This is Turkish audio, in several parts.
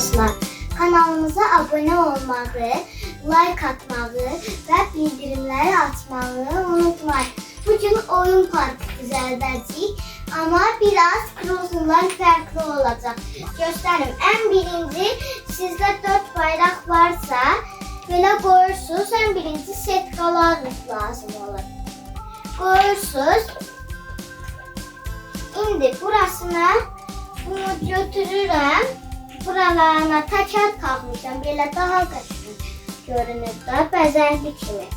dostlar. Kanalımıza abone olmağı, like atmağı ve bildirimleri atmağı unutmayın. Bugün oyun parkı düzəldəcəyik, ama biraz kurulumlar farklı olacak. Gösterim. En birinci sizde dört bayrak varsa böyle qoyursunuz. En birinci setkalar lazım olur. Qoyursunuz. İndi burasına bunu götürürəm. Buralarına təkər taxmışam. Belə daha qəşəng görünür də bəzəkli kimi.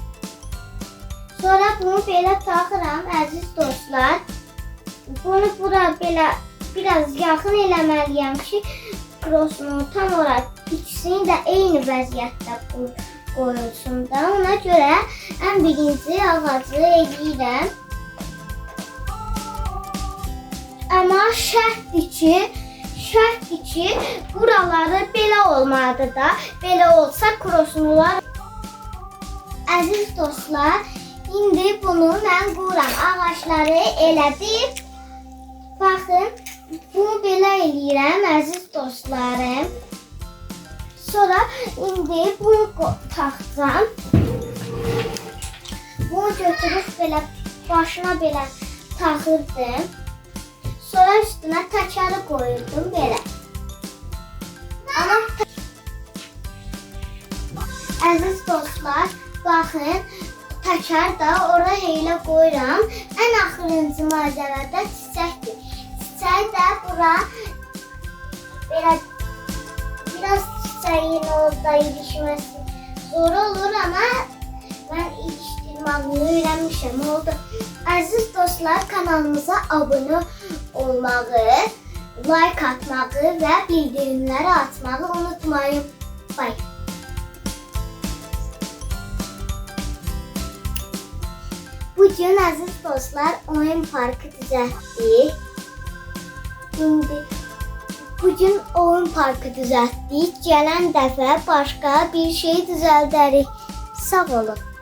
Sonra bunu belə taxıram əziz dostlar. Bunu bura belə biraz yaxın eləməliyəm ki, krosunu tam olaraq ikisini də eyni vəziyyətdə qoy- qoyulsun da. Ona görə ən birinci ağacı eləyirəm. Amma şərtdir ki, şərtdir ki, buraları belə olmalıdır da. Belə olsa krosnular Əziz dostlar, indi bunu mən quram. Ağacları elədib. Baxın, bunu belə eləyirəm əziz dostlarım. Sonra indi bunu taxacam. Bunu götürüb belə başına belə taxırdım. Sonra üstünə təkəri qoyurdum belə. Amma Əziz dostlar, baxın, təkər də ora elə qoyuram. Ən axırıncı malzəmə də çiçəkdir. Çiçək də bura belə biraz çiçəyin orada ilişməsi zor olur amma mən ilişdirməyini öyrənmişəm. Oldu. Əziz dostlar, kanalımıza abunə olmağı, like atmağı və bildirimləri atmağı unutmayın. Bye. Bugün əziz dostlar oyun parkı düzəltdik. İndi bugün oyun parkı düzəltdik. Gələn dəfə başqa bir şey düzəldərik. Sağ olun.